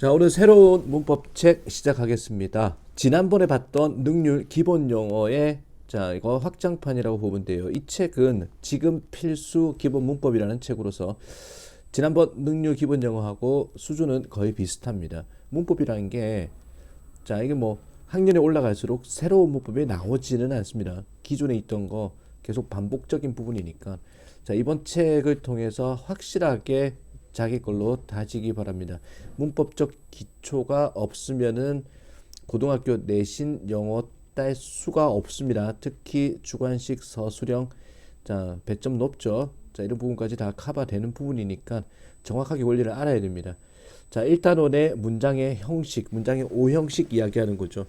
자, 오늘 새로운 문법책 시작하겠습니다. 지난번에 봤던 능률 기본 영어의 자, 이거 확장판이라고 보면 돼요. 이 책은 지금 필수 기본 문법이라는 책으로서 지난번 능률 기본 영어하고 수준은 거의 비슷합니다. 문법이라는 게 자, 이게 뭐 학년이 올라갈수록 새로운 문법이 나오지는 않습니다. 기존에 있던 거 계속 반복적인 부분이니까. 자, 이번 책을 통해서 확실하게 자기 걸로 다지기 바랍니다. 문법적 기초가 없으면은 고등학교 내신 영어 딸 수가 없습니다. 특히 주관식 서술형 자, 배점 높죠. 자, 이런 부분까지 다 커버되는 부분이니까 정확하게 원리를 알아야 됩니다. 자, 1단원의 문장의 형식, 문장의 오형식 이야기하는 거죠.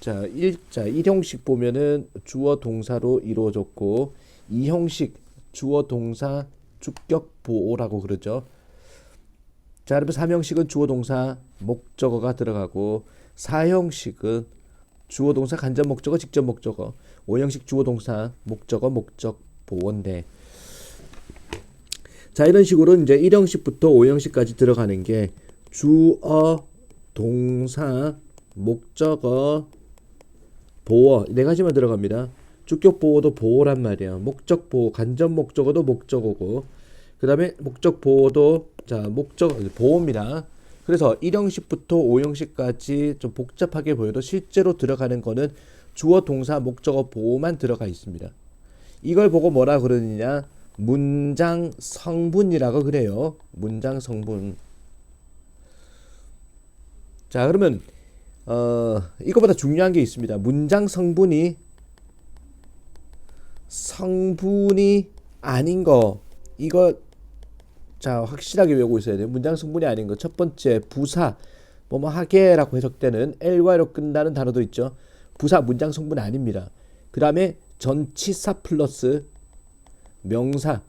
자, 1, 자, 1형식 보면은 주어 동사로 이루어졌고 2형식 주어 동사 주격 보호라고 그러죠. 자, 그러면 3형식은 주어 동사 목적어가 들어가고 4형식은 주어 동사 간접 목적어 직접 목적어 5형식 주어 동사 목적어 목적 보호인데 자 이런 식으로 이제 1형식부터 5형식까지 들어가는 게 주어 동사 목적어 보어 네 가지만 들어갑니다. 주격 보호도 보호란 말이야. 목적 보호 간접 목적어도 목적어고 그 다음에 목적 보호도 자 목적 보호입니다. 그래서 1형식부터 5형식까지 좀 복잡하게 보여도 실제로 들어가는 거는 주어 동사 목적어 보호만 들어가 있습니다. 이걸 보고 뭐라 그러느냐? 문장 성분이라고 그래요. 문장 성분. 자, 그러면 어, 이거보다 중요한 게 있습니다. 문장 성분이 성분이 아닌 거 이거 자 확실하게 외우고 있어야 돼요. 문장 성분이 아닌 거. 첫 번째 부사 뭐뭐 하게라고 해석되는 ly로 끝나는 단어도 있죠. 부사 문장 성분 아닙니다. 그 다음에 전치사 플러스 명사.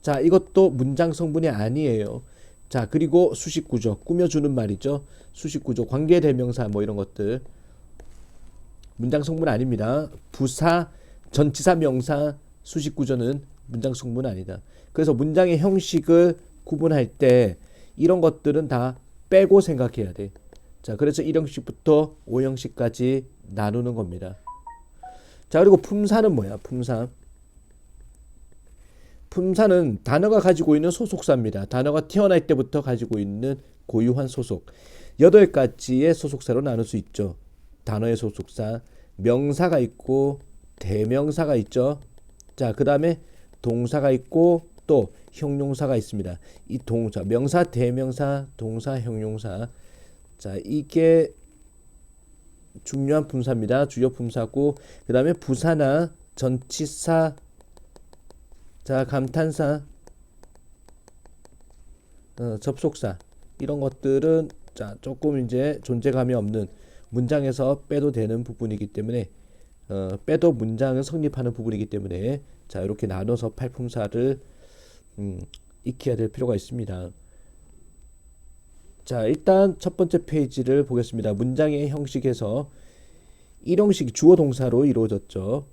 자 이것도 문장 성분이 아니에요. 자 그리고 수식 구조 꾸며주는 말이죠. 수식 구조 관계 대명사 뭐 이런 것들 문장 성분 아닙니다. 부사 전치사 명사 수식 구조는 문장 성분 아니다. 그래서 문장의 형식을 구분할 때 이런 것들은 다 빼고 생각해야 돼. 자, 그래서 1형식부터 5형식까지 나누는 겁니다. 자, 그리고 품사는 뭐야? 품사. 품사는 단어가 가지고 있는 소속사입니다. 단어가 태어날 때부터 가지고 있는 고유한 소속. 여덟 가지의 소속사로 나눌 수 있죠. 단어의 소속사, 명사가 있고 대명사가 있죠. 자, 그 다음에 동사가 있고 또 형용사가 있습니다. 이 동사, 명사, 대명사, 동사, 형용사. 자, 이게 중요한 품사입니다. 주요 품사고 그 다음에 부사나 전치사 자, 감탄사 어, 접속사 이런 것들은 자, 조금 이제 존재감이 없는 문장에서 빼도 되는 부분이기 때문에 어, 빼도 문장은 성립하는 부분이기 때문에 자 이렇게 나눠서 팔품사를 음, 익혀야 될 필요가 있습니다. 자 일단 첫 번째 페이지를 보겠습니다. 문장의 형식에서 일형식 주어 동사로 이루어졌죠.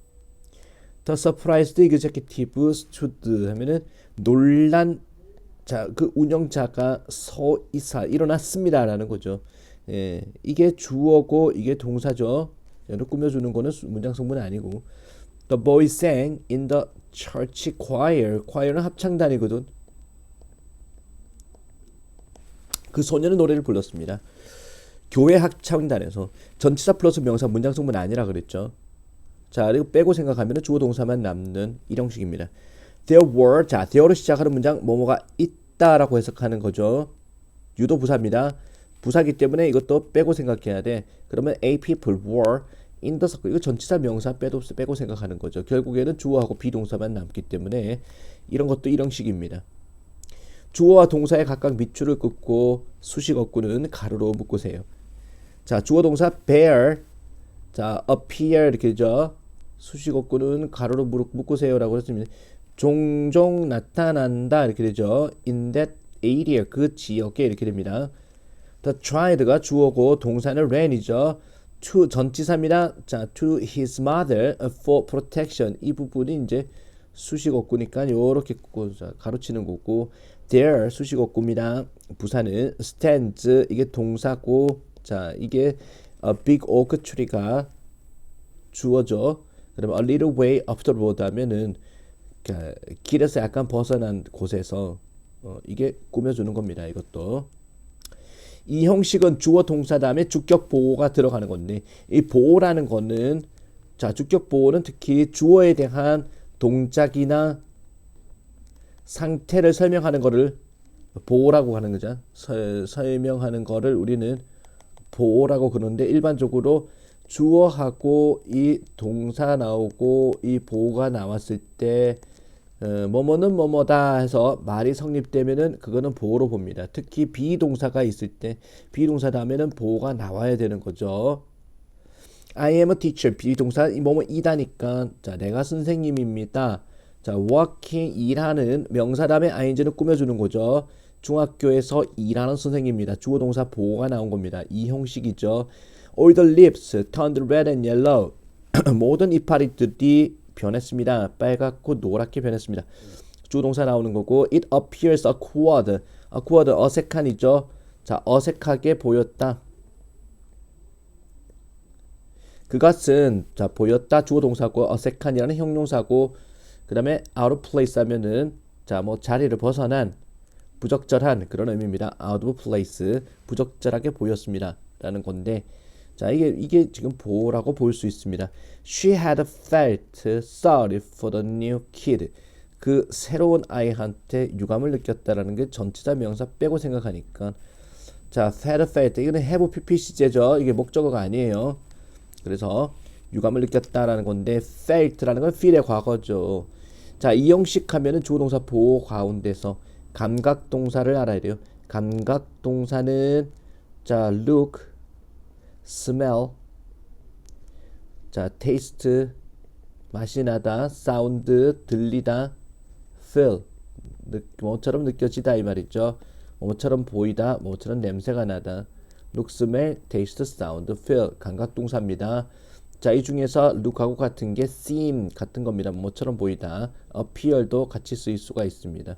The surprised executive stood 하면은 놀란 자 그 운영자가 서 있어 일어났습니다라는 거죠. 예, 이게 주어고 이게 동사죠. 얘를 꾸며주는 거는 문장 성분이 아니고 The boy sang in the church choir. choir는 합창단이거든. 그 소년은 노래를 불렀습니다. 교회 합창단에서 전치사 플러스 명사 문장 성분 아니라 그랬죠. 자, 그리고 빼고 생각하면 주어 동사만 남는 일형식입니다. There were 자, there로 시작하는 문장 뭐뭐가 있다라고 해석하는 거죠. 유도 부사입니다. 부사기 때문에 이것도 빼고 생각해야 돼. 그러면 A people were circle. 이거 전치사 명사 빼도 빼고 생각하는 거죠. 결국에는 주어하고 비동사만 남기 때문에 이런 것도 이형식입니다. 주어와 동사에 각각 밑줄을 긋고 수식 어구는 가로로 묶으세요. 자, 주어 동사 bear 자, appear 이렇게 되죠. 수식 어구는 가로로 묶으세요라고 했습니다. 종종 나타난다 이렇게 되죠. in that area 그 지역에 이렇게 됩니다. The trid가 주어고 동사는 ran이죠. To 전치사입니다. 자, to his mother for protection 이 부분이 이제 수식 어구니까 요렇게 가로치는 거고 there 수식어구입니다. 부사는 stands 이게 동사고 자 이게 a big oak tree가 주어져. 그러면 a little way up the road 하면은 그 길에서 약간 벗어난 곳에서 어, 이게 꾸며주는 겁니다. 이것도 이 형식은 주어 동사 다음에 주격 보호가 들어가는 건데 이 보호라는 거는 자 주격 보호는 특히 주어에 대한 동작이나 상태를 설명하는 거를 보호라고 하는 거죠. 서, 설명하는 거를 우리는 보호라고 그러는데 일반적으로 주어하고 이 동사 나오고 이 보호가 나왔을 때 어, 뭐뭐는 뭐뭐다 해서 말이 성립되면은 그거는 보호로 봅니다. 특히 비동사가 있을 때 비동사 다음에는 보호가 나와야 되는 거죠. I am a teacher 비동사 이 뭐뭐 이다니까 자 내가 선생님입니다. 자 working 일하는 명사 다음에 ing를 꾸며주는 거죠. 중학교에서 일하는 선생님입니다. 주어 동사 보호가 나온 겁니다. 이 형식이죠. All the lips turned red and yellow 모든 이파리들이 변했습니다. 빨갛고 노랗게 변했습니다. 주어 동사 나오는 거고 it appears awkward awkward 어색한 이죠. 자 어색하게 보였다. 그것은 자 보였다 주어 동사고 어색한이라는 형용사고 그다음에 out of place 하면은 자 뭐 자리를 벗어난 부적절한 그런 의미입니다. out of place 부적절하게 보였습니다라는 건데 자 이게 이게 지금 보호라고 볼 수 있습니다. She had felt sorry for the new kid. 그 새로운 아이한테 유감을 느꼈다라는 게 전치사 명사 빼고 생각하니까 자 had felt 이거는 have ppc제죠. 이게 목적어가 아니에요. 그래서 유감을 느꼈다라는 건데 felt라는 건 feel의 과거죠. 자, 이 형식 하면은 주어 동사 보호 가운데서 감각 동사를 알아야 돼요. 감각 동사는 자, look, smell, 자, taste, 맛이 나다, sound, 들리다, feel, 느, 뭐처럼 느껴지다 이 말이죠. 뭐처럼 보이다, 뭐처럼 냄새가 나다. look, smell, taste, sound, feel 감각 동사입니다. 자, 이 중에서 look하고 같은 게 seem 같은 겁니다. 뭐처럼 보이다. appear도 같이 쓰일 수가 있습니다.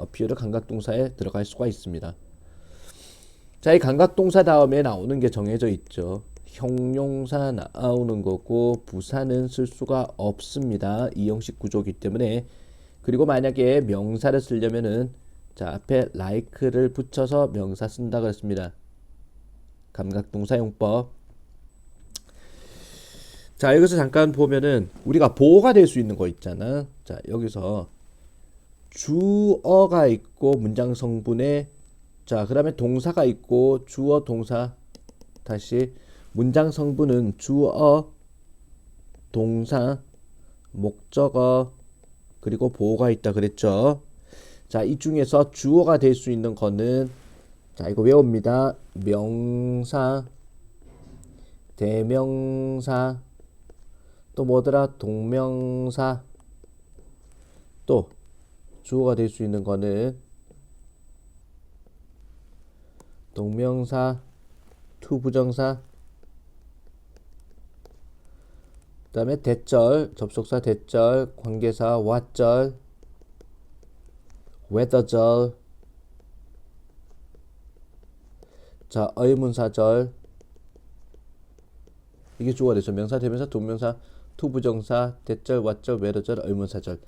appear은 감각 동사에 들어갈 수가 있습니다. 자, 이 감각 동사 다음에 나오는 게 정해져 있죠. 형용사 나오는 거고 부사는 쓸 수가 없습니다. 이 형식 구조이기 때문에 그리고 만약에 명사를 쓰려면은 자, 앞에 like를 붙여서 명사 쓴다 그랬습니다. 감각 동사 용법. 자, 여기서 잠깐 보면은 우리가 보호가 될 수 있는 거 있잖아. 자, 여기서 주어가 있고 문장 성분에 자, 그 다음에 동사가 있고 주어 동사 다시 문장 성분은 주어 동사 목적어 그리고 보호가 있다 그랬죠. 자, 이 중에서 주어가 될 수 있는 거는 자, 이거 외웁니다. 명사 대명사 또 뭐더라 동명사 또 주어가 될 수 있는 거는 동명사 투부정사 그 다음에 대절 접속사 대절 관계사 왓절 whether절 자 의문사절 이게 주어가 되죠 명사 대명사 동명사 투부정사, 대절, 왓절, 외러절, 의문사절.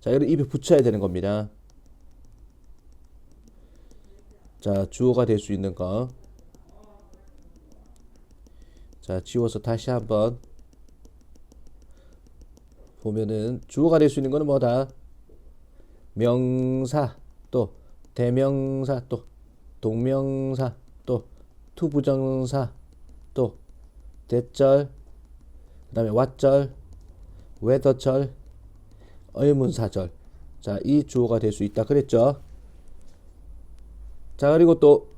자, 이걸 입에 붙여야 되는 겁니다. 자, 주어가 될 수 있는 거. 자, 지워서 다시 한번 보면은 주어가 될 수 있는 거는 뭐다? 명사, 또 대명사, 또 동명사, 또 투부정사, 또 대절, 그 다음에 왓절, 웨더절, 의문사절. 자, 이 주어가 될 수 있다. 그랬죠? 자, 그리고 또,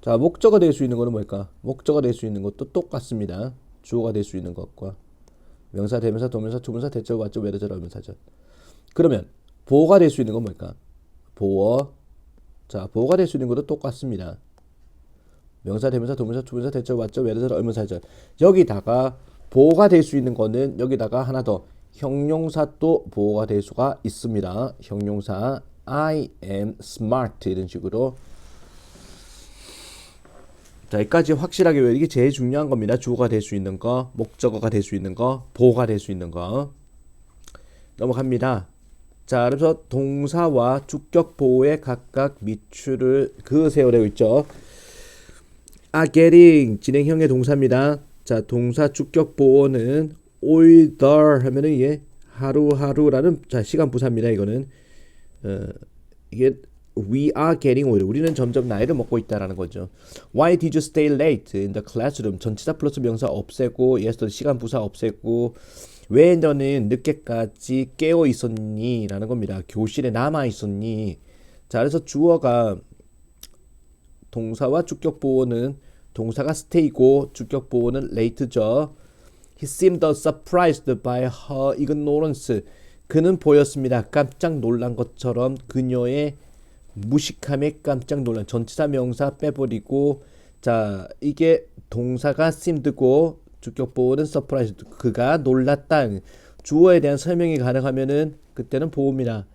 자, 목적어 될 수 있는 거는 뭘까? 목적어 될 수 있는 것도 똑같습니다. 주어가 될 수 있는 것과 명사, 대명사, 동명사, 투명사, 대절, 왓절, 외더절, 의문사절. 그러면 보어가 될 수 있는 건 뭘까? 보어, 자, 보호가 될 수 있는 것도 똑같습니다. 명사, 대명사, 동명사, 투명사, 대절, 왓절, 외래절, 의문사절. 여기다가 보호가 될 수 있는 거는 여기다가 하나 더 형용사 또 보호가 될 수가 있습니다. 형용사 I am smart 이런 식으로 자, 여기까지 확실하게 왜 이게 제일 중요한 겁니다. 주어가 될 수 있는 거, 목적어가 될 수 있는 거, 보호가 될 수 있는 거. 넘어갑니다. 자, 그래서 동사와 주격 보호에 각각 밑줄을 그으세요 되고 있죠. are getting 진행형의 동사입니다. 자, 동사 주격 보호는 older 하면은 이게 하루하루라는 자, 시간 부사입니다. 이거는 어, 이게 we are getting older. 우리는 점점 나이를 먹고 있다라는 거죠. Why did you stay late in the classroom? 전치사 플러스 명사 없애고 yesterday 시간 부사 없애고 왜 너는 늦게까지 깨어 있었니? 라는 겁니다. 교실에 남아 있었니? 자, 그래서 주어가 동사와 주격 보호는 동사가 stay고 주격 보호는 late죠. He seemed surprised by her ignorance. 그는 보였습니다. 깜짝 놀란 것처럼 그녀의 무식함에 깜짝 놀란 전치사 명사 빼버리고 자 이게 동사가 seemed고 주격 보호는 surprised 그가 놀랐다 주어에 대한 설명이 가능하면은 그때는 보호입니다.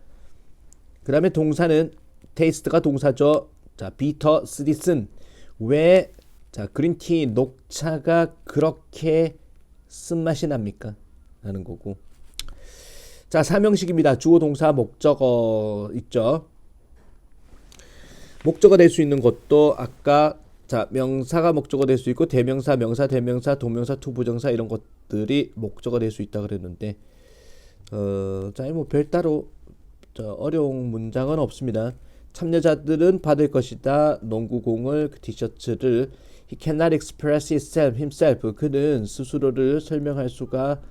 그 다음에 동사는 taste가 동사죠. 자 bitter sweet은 왜자 그린티 녹차가 그렇게 쓴맛이 납니까? 라는 거고 자 사명식입니다. 주어 동사 목적어 있죠. 목적어 될 수 있는 것도 아까 자 명사가 목적어 될 수 있고 대명사, 명사, 대명사, 동명사, 투부정사 이런 것들이 목적어 될 수 있다 그랬는데 어 자 뭐 별따로 저 어려운 문장은 없습니다. 참여자들은 받을 것이다. 농구공을 그 티셔츠를 He cannot express himself, himself. 그는 스스로를 설명할 수가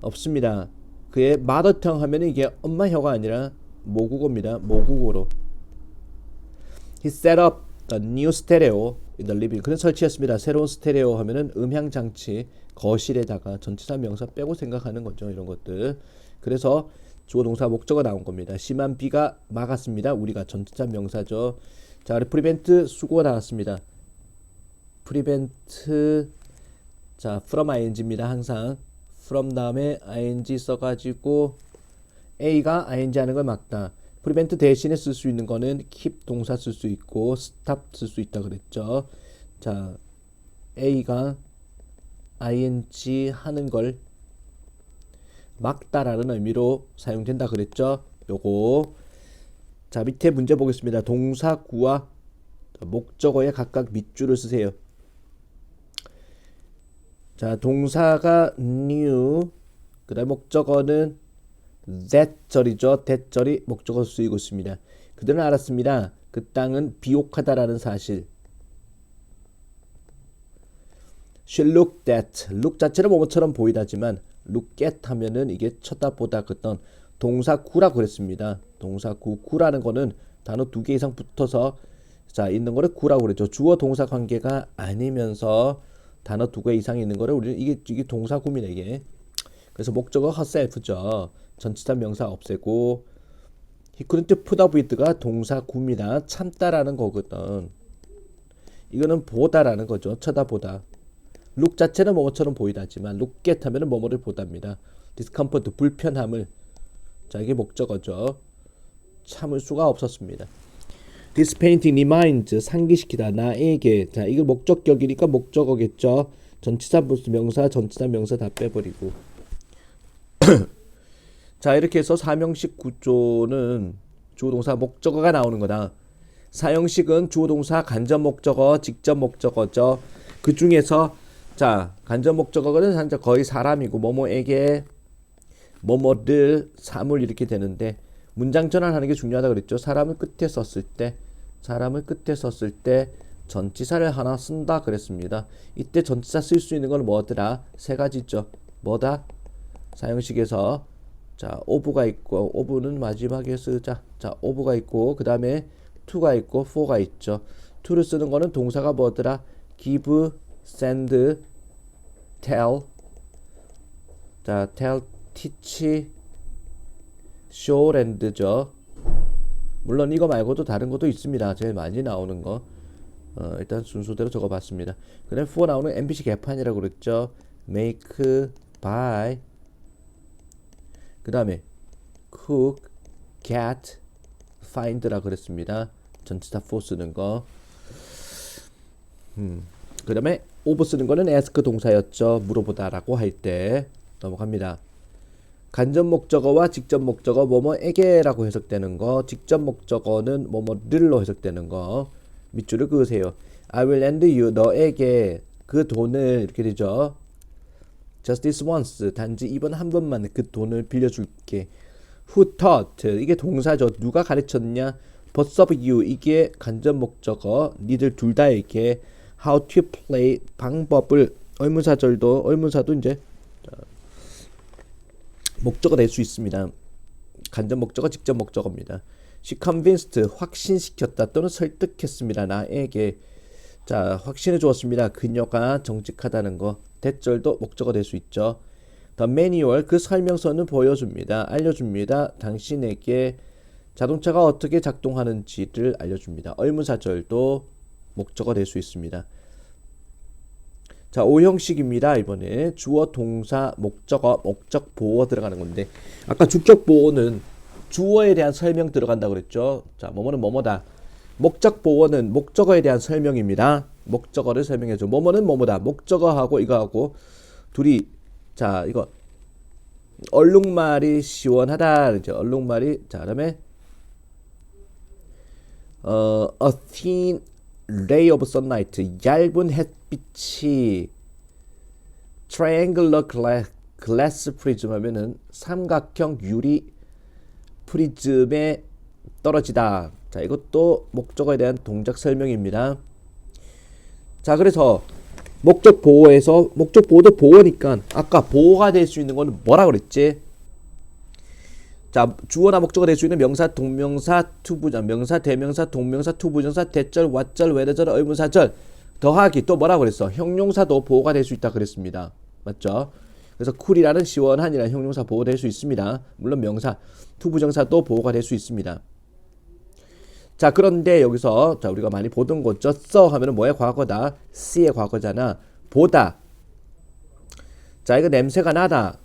없습니다. 그의 마더텅 하면 이게 엄마 혀가 아니라 모국어입니다. 모국어로. He set up a new stereo in the living. 그는 설치했습니다. 새로운 스테레오 하면은 음향 장치 거실에다가 전치사 명사 빼고 생각하는 거죠. 이런 것들. 그래서 주어 동사 목적어 나온 겁니다. 심한 비가 막았습니다. 우리가 전치사 명사죠. 자, 프리벤트 수고가 나왔습니다. 프리벤트 자, from ing입니다. 항상 from 다음에 ing 써가지고 a가 ing 하는 걸 막다. 프리벤트 대신에 쓸 수 있는 거는 keep 동사 쓸 수 있고 stop 쓸 수 있다 그랬죠. 자, a가 ing 하는 걸 막다라는 의미로 사용된다 그랬죠. 요거 자 밑에 문제 보겠습니다. 동사 구와 목적어에 각각 밑줄을 쓰세요. 자 동사가 new 그 다음 목적어는 that 절이죠. that 절이 목적어 쓰이고 있습니다. 그들은 알았습니다. 그 땅은 비옥하다라는 사실. She looked at. look 자체는 뭐뭐처럼 보이다지만 look at 하면은 이게 쳐다보다 그던 동사 구라고 그랬습니다. 동사 구 구라는 거는 단어 두 개 이상 붙어서 자 있는 거를 구라고 그랬죠. 주어 동사 관계가 아니면서 단어 두 개 이상 있는 거를 우리는 이게 이게 동사 이게. 그래서 목적어 herself죠. 전치사 명사 없애고 he couldn't put up with가 동사 구입니다. 참다라는 거거든. 이거는 보다라는 거죠. 쳐다보다. look 자체는 뭐뭐처럼 보이다지만 look at 하면은 뭐뭐를 보답니다. discomfort 불편함을 자 이게 목적어죠. 참을 수가 없었습니다. This painting reminds 상기시키다 나에게 자 이걸 목적격이니까 목적어겠죠. 전치사 플러스 명사 전치사 명사 다 빼버리고 자 이렇게 해서 사명식 구조는 주어동사 목적어가 나오는 거다. 사형식은 주어동사 간접 목적어 직접 목적어죠. 그 중에서 자 간접 목적어는 한자 거의 사람이고 뭐뭐에게 뭐뭐를 사물 이렇게 되는데 문장 전환하는 게 중요하다 그랬죠. 사람을 끝에 썼을 때 사람을 끝에 썼을 때 전치사를 하나 쓴다 그랬습니다. 이때 전치사 쓸 수 있는 건 뭐더라? 세 가지 죠. 뭐다? 사형식에서 자 오브가 있고 오브는 마지막에 쓰자. 자 오브가 있고 그 다음에 to가 있고 for가 있죠. to를 쓰는 거는 동사가 뭐더라? give, send, tell. 자 tell, teach, show, and죠. 물론 이거 말고도 다른 것도 있습니다. 제일 많이 나오는 거. 어, 일단 순서대로 적어봤습니다. 그 다음 for 나오는 MBC 개판이라고 그랬죠. make by 그 다음에 cook, get, find라 그랬습니다. 전치사 for 쓰는 거. 음. 그 다음에 of 쓰는 거는 ask 동사였죠. 물어보다라고 할 때 넘어갑니다. 간접 목적어와 직접 목적어 뭐뭐에게라고 해석되는 거, 직접 목적어는 뭐뭐를로 해석되는 거 밑줄을 그으세요. I will lend you 너에게 그 돈을 이렇게 되죠. Just this once 단지 이번 한 번만 그 돈을 빌려줄게. Who taught 이게 동사죠. 누가 가르쳤냐? Both of you 이게 간접 목적어 니들 둘 다에게 how to play 방법을 의문사절도 의문사도 이제 목적어 될 수 있습니다. 간접 목적어, 직접 목적어입니다. She convinced 확신시켰다 또는 설득했습니다. 나에게 자 확신해 주었습니다. 그녀가 정직하다는 거 대절도 목적어 될 수 있죠. The manual 그 설명서는 보여줍니다. 알려줍니다. 당신에게 자동차가 어떻게 작동하는지를 알려줍니다. 의문사절도 목적어 될 수 있습니다. 자, 오형식입니다. 이번에 주어, 동사, 목적어, 목적 보어 들어가는 건데 아까 주격 보어는 주어에 대한 설명 들어간다 그랬죠. 자, 뭐뭐는 뭐뭐다. 목적 보어는 목적어에 대한 설명입니다. 목적어를 설명해 줘. 뭐뭐는 뭐뭐다. 목적어하고 이거하고 둘이 자, 이거 얼룩말이 시원하다. 이제 얼룩말이 자, 그다음에 어, a thin ray of sunlight 얇은 햇빛이 glass, glass prism 하면은 삼각형 유리 프리즘에 떨어지다. 자, 이것도 목적어에 대한 동작 설명입니다. 자, 그래서 목적 보호에서 목적 보호도 보호니까 아까 보호가 될 수 있는 거는 뭐라 그랬지? 자, 주어나 목적어 될 수 있는 명사, 동명사, 투부정, 명사, 대명사, 동명사, 투부정사, 대절, 왓절, 외래절, 의문사절 더하기 또 뭐라 그랬어? 형용사도 보호가 될 수 있다 그랬습니다. 맞죠? 그래서 쿨이라는 시원한이라는 형용사 보호될 수 있습니다. 물론 명사, 투부정사도 보호가 될 수 있습니다. 자, 그런데 여기서 자, 우리가 많이 보던 거죠. 써 하면은 뭐의 과거다? 씨의 과거잖아. 보다. 자, 이거 냄새가 나다.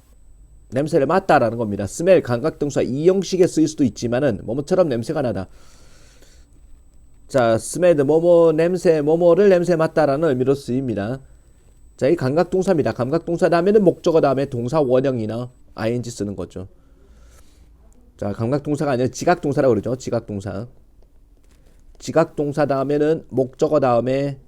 냄새를 맡다라는 겁니다. smell 감각 동사 이 형식에 쓰일 수도 있지만은 뭐뭐처럼 냄새가 나다. 자, smell 뭐뭐 냄새 뭐뭐를 냄새 맡다라는 의미로 쓰입니다. 자, 이 감각 동사입니다. 감각 동사 다음에는 목적어 다음에 동사 원형이나 ing 쓰는 거죠. 자, 감각 동사가 아니라 지각 동사라고 그러죠. 지각 동사. 지각 동사 다음에는 목적어 다음에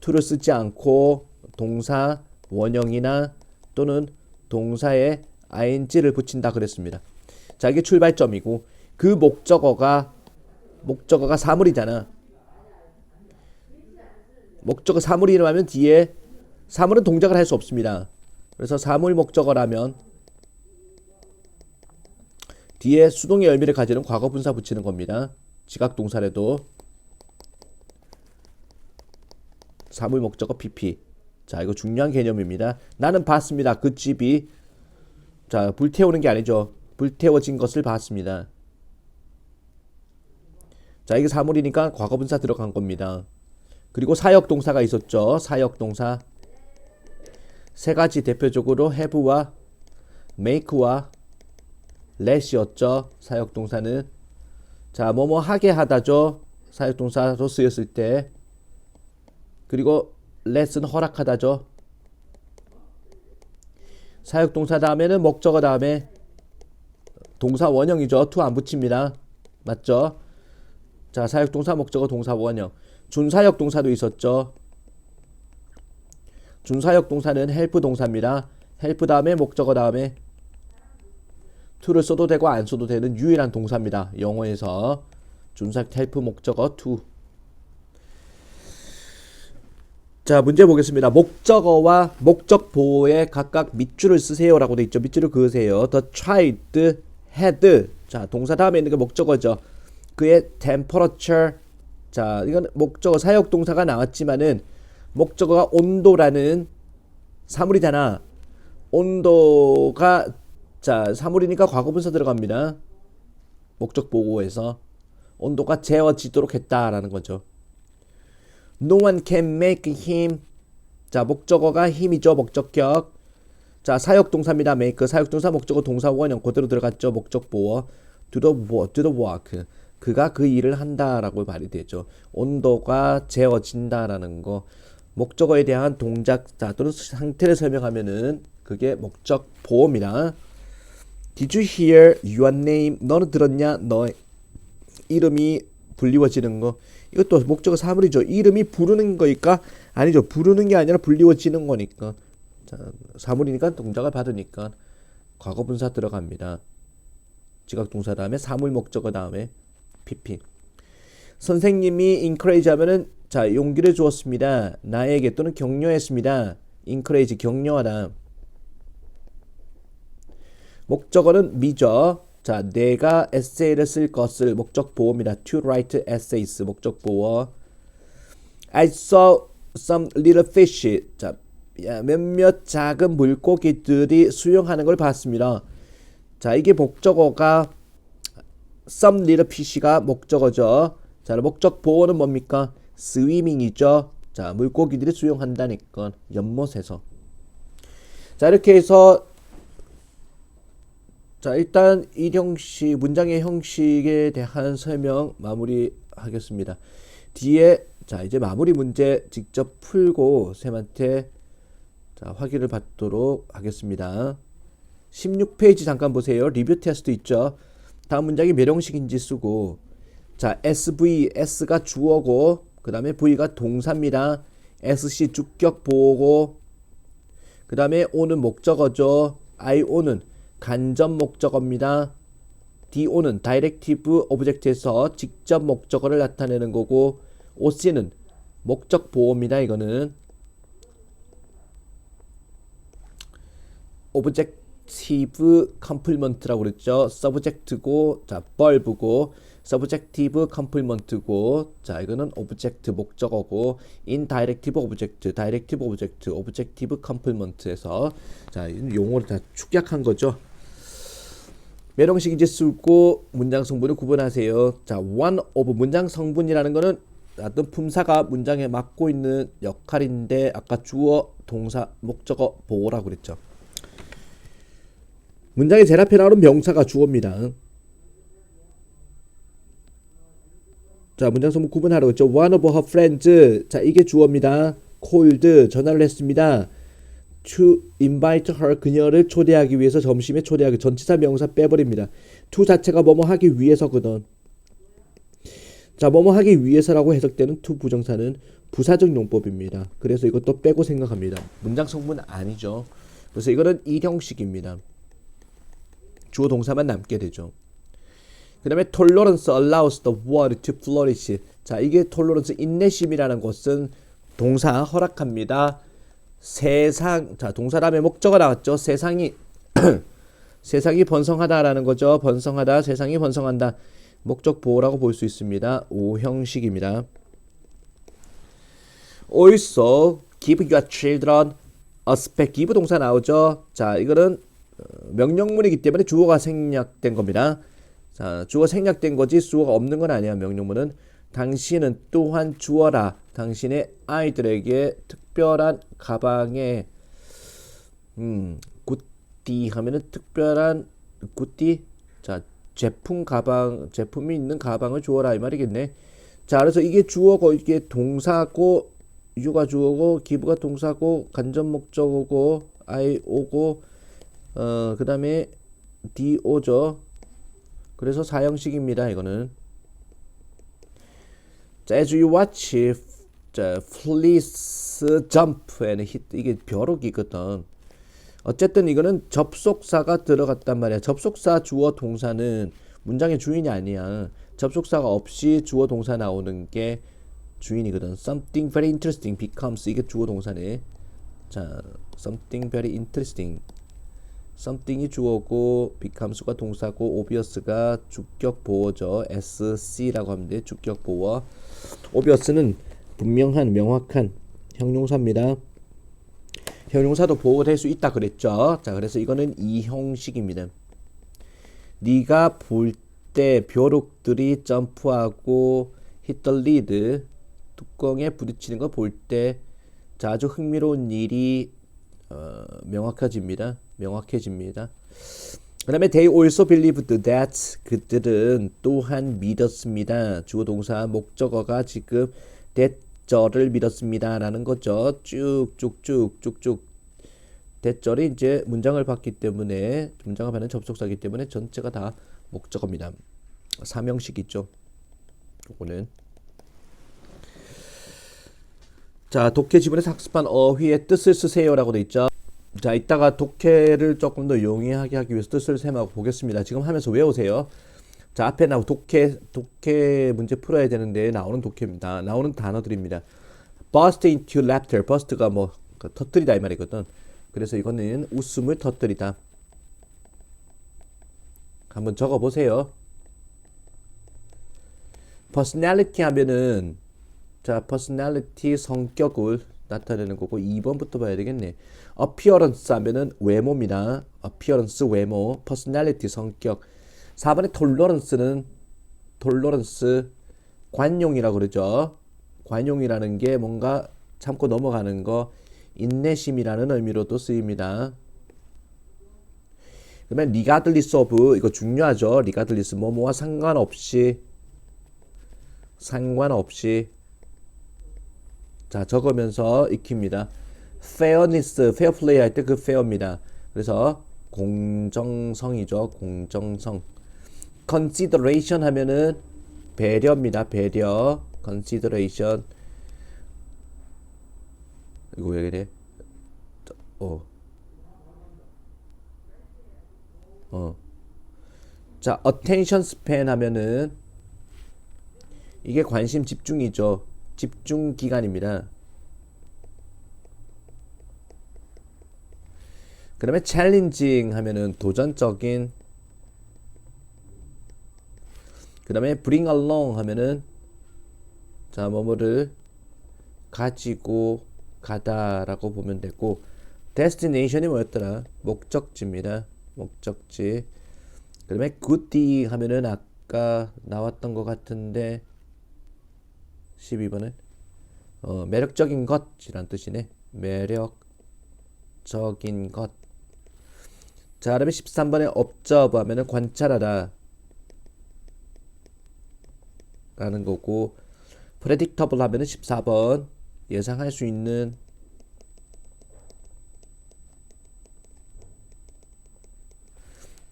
to를 쓰지 않고 동사 원형이나 또는 동사에 ing를 붙인다 그랬습니다. 자, 이게 출발점이고 그 목적어가 목적어가 사물이잖아. 목적어 사물이라면 뒤에 사물은 동작을 할 수 없습니다. 그래서 사물 목적어라면 뒤에 수동의 열매를 가지는 과거 분사 붙이는 겁니다. 지각 동사래도 사물 목적어 PP. 자, 이거 중요한 개념입니다. 나는 봤습니다. 그 집이 자, 불태우는 게 아니죠. 불태워진 것을 봤습니다. 자, 이게 사물이니까 과거 분사 들어간 겁니다. 그리고 사역 동사가 있었죠. 사역 동사. 세 가지 대표적으로 have와 make와 let이었죠. 사역 동사는 자, 뭐뭐 하게 하다죠. 사역 동사로 쓰였을 때. 그리고 let은 허락하다죠. 사역 동사 다음에는 목적어 다음에 동사 원형이죠. to 안 붙입니다. 맞죠? 자, 사역 동사 목적어 동사 원형. 준사역 동사도 있었죠. 준사역 동사는 help 동사입니다. help 다음에 목적어 다음에 to를 써도 되고 안 써도 되는 유일한 동사입니다. 영어에서 준사역 help 목적어 to. 자, 문제 보겠습니다. 목적어와 목적 보호에 각각 밑줄을 쓰세요라고 돼 있죠. 밑줄을 그으세요. The child had 자, 동사 다음에 있는 게 목적어죠. 그의 temperature 자, 이건 목적어 사역 동사가 나왔지만은 목적어가 온도라는 사물이잖아. 온도가 자, 사물이니까 과거 분사 들어갑니다. 목적 보호에서 온도가 재어지도록 했다라는 거죠. No one can make him 자, 목적어가 힘이죠. 목적격. 자, 사역 동사입니다. make. 사역 동사 목적어 동사 원형 그대로 들어갔죠. 목적 보어. do the work. do the work. 그가 그 일을 한다라고 말이 되죠. 온도가 재어진다라는 거. 목적어에 대한 동작 자 또는 상태를 설명하면은 그게 목적 보어입니다. Did you hear your name? 너는 들었냐? 너 이름이 불리워지는 거. 이것도 목적어 사물이죠. 이름이 부르는 거니까 아니죠. 부르는 게 아니라 불리워지는 거니까. 자, 사물이니까 동작을 받으니까 과거 분사 들어갑니다. 지각 동사 다음에 사물 목적어 다음에 PP. 선생님이 encourage 하면은 자, 용기를 주었습니다. 나에게 또는 격려했습니다. encourage 격려하다. 목적어는 미죠. 자, 내가 에세이를 쓸 것을 목적 보어입니다. To write essays 목적 보어. I saw some little fish. 자, 야, 몇몇 작은 물고기들이 수영하는 걸 봤습니다. 자, 이게 목적어가 some little fish가 목적어죠. 자, 목적 보어는 뭡니까? swimming이죠. 자, 물고기들이 수영한다니까 연못에서. 자, 이렇게 해서 자, 일단 이 형식, 문장의 형식에 대한 설명 마무리하겠습니다. 뒤에 자, 이제 마무리 문제 직접 풀고 쌤한테 자, 확인을 받도록 하겠습니다. 16페이지 잠깐 보세요. 리뷰 테스트 있죠. 다음 문장이 몇 형식인지 쓰고 자, SV, S가 주어고 그 다음에 V가 동사입니다. SC 주격 보고 그 다음에 O는 목적어죠. IO는 간접 목적어입니다. DO는 다이렉티브 오브젝트에서 직접 목적어를 나타내는 거고 OC는 목적 보호입니다. 이거는 오브젝티브 컴플먼트라고 그랬죠. 서브젝트고 자 벌브고 서브젝티브 컴플먼트고 자 이거는 오브젝트 목적어고 인다이렉티브 오브젝트 다이렉티브 오브젝트 오브젝티브 컴플먼트에서 자 용어를 다 축약한 거죠. 몇 형식인지 쓰고 문장 성분을 구분하세요. 자, one of 문장 성분이라는 거는 어떤 품사가 문장에 맡고 있는 역할인데 아까 주어, 동사, 목적어, 보호라고 그랬죠. 문장의 제일 앞에 나오는 명사가 주어입니다. 자, 문장 성분 구분하라고 했죠. One of her friends. 자, 이게 주어입니다. called 전화를 했습니다. To invite her 그녀를 초대하기 위해서 점심에 초대하기 전치사 명사 빼버립니다. to 자체가 뭐뭐 하기 위해서거든. 자, 뭐뭐 하기 위해서라고 해석되는 to 부정사는 부사적 용법입니다. 그래서 이것도 빼고 생각합니다. 문장 성분 아니죠. 그래서 이거는 일형식입니다. 주어 동사만 남게 되죠. 그 다음에 tolerance allows the word to flourish. 자, 이게 tolerance 인내심이라는 것은 동사 허락합니다. 세상 자 동사 다음에 목적어 나왔죠. 세상이 세상이 번성하다라는 거죠. 번성하다 세상이 번성한다. 목적 보호라고 볼 수 있습니다. 오형식입니다. Also give your children a spec. give 동사 나오죠. 자 이거는 어, 명령문이기 때문에 주어가 생략된 겁니다. 자 주어 생략된 거지 주어가 없는 건 아니야 명령문은 당신은 또한 주어라 당신의 아이들에게 특별한 가방에 음 굿디 하면은 특별한 굿디 자 제품 가방 제품이 있는 가방을 주어라 이 말이겠네. 자 그래서 이게 주어고 이게 동사고 유가 주어고 기부가 동사고 간접 목적어고 I 오고 어 그다음에 DO죠. 그래서 사형식입니다 이거는. 자, as you watch 자, fleece jump and hit 이게 벼룩이거든. 어쨌든 이거는 접속사가 들어갔단 말이야. 접속사 주어 동사는 문장의 주인이 아니야. 접속사가 없이 주어 동사 나오는 게 주인이거든. Something very interesting becomes 이게 주어 동사네. 자, something very interesting. something이 주어고 becomes가 동사고 obvious가 주격 보어죠. SC라고 하면 돼. 주격 보어. obvious는 분명한 명확한 형용사입니다. 형용사도 보호될 수 있다 그랬죠. 자, 그래서 이거는 이 형식입니다. 네가 볼 때 벼룩들이 점프하고 lid 뚜껑에 부딪히는 거 볼때 자, 아주 흥미로운 일이 어, 명확해집니다. 명확해집니다. 그다음에 they also believed that 그들은 또한 믿었습니다. 주어 동사 목적어가 지금 대절을 믿었습니다라는 거죠. 쭉쭉쭉 쭉쭉 대절이 이제 문장을 받기 때문에 문장을 받는 접속사이기 때문에 전체가 다 목적어입니다. 사명식 있죠. 요거는 자 독해 지문에서 학습한 어휘의 뜻을 쓰세요라고 돼 있죠. 자 이따가 독해를 조금 더 용이하게 하기 위해서 뜻을 셈하고 보겠습니다. 지금 하면서 외우세요. 자 앞에 나온 독해 독해 문제 풀어야 되는데 나오는 독해입니다. 나오는 단어들입니다. burst into laughter. burst가 뭐 그 터뜨리다 이 말이거든. 그래서 이거는 웃음을 터뜨리다. 한번 적어 보세요. personality 하면은 자, personality 성격을 나타내는 거고 2번부터 봐야 되겠네. appearance 하면은 외모입니다. appearance 외모, personality 성격. 4번의 tolerance는 tolerance 관용이라고 그러죠. 관용이라는 게 뭔가 참고 넘어가는 거 인내심이라는 의미로도 쓰입니다. 그러면 regardless of 이거 중요하죠. regardless 뭐뭐와 상관없이 상관없이 자 적으면서 익힙니다. fairness, fair play 할 때 그 fair입니다. 그래서 공정성이죠. 공정성. Consideration 하면은 배려입니다. 배려. consideration. 이거 왜 그래? 어. 어. 자, attention span 하면은 이게 관심 집중이죠. 집중 기간입니다. 그다음에 challenging 하면은 도전적인 그 다음에 bring along 하면은 자 뭐뭐를 가지고 가다라고 보면 되고 destination이 뭐였더라? 목적지입니다. 목적지. 그 다음에 goodie 하면은 아까 나왔던 것 같은데 12번은? 어, 매력적인 것이란 뜻이네. 매력적인 것. 자, 그다음에 13번에 observe 하면은 관찰하다 라는 거고 predictable 하면은 14번 예상할 수 있는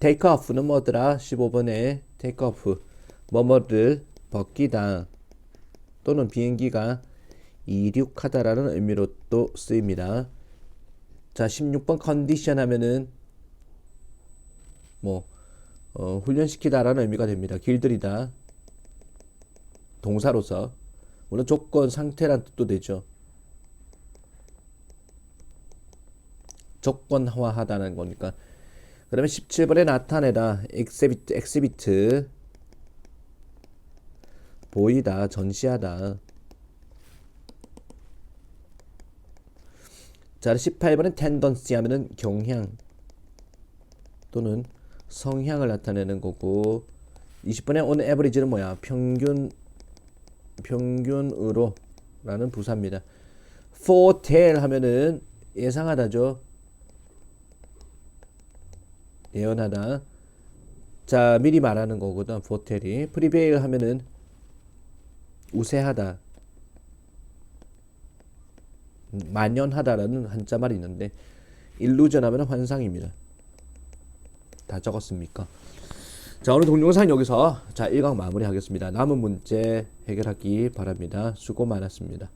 take off는 뭐더라? 15번에 take off 뭐뭐를 벗기다 또는 비행기가 이륙하다라는 의미로 또 쓰입니다. 자, 16번 컨디션 하면은 뭐 어, 훈련시키다라는 의미가 됩니다. 길들이다. 동사로서 물론 조건 상태란 뜻도 되죠. 조건화하다는 거니까. 그러면 17번에 나타내다 exhibit, exhibit 보이다, 전시하다. 자, 18번은 tendency 하면은 경향 또는 성향을 나타내는 거고 20번에 on average는 뭐야? 평균 평균으로 라는 부사입니다. foretell 하면은 예상하다죠. 예언하다. 자, 미리 말하는 거거든. foretell이. prevail 하면은 우세하다. 만연하다라는 한자 말이 있는데 일루전 하면 환상입니다. 다 적었습니까? 자 오늘 동영상 여기서 자 1강 마무리하겠습니다. 남은 문제 해결하기 바랍니다. 수고 많았습니다.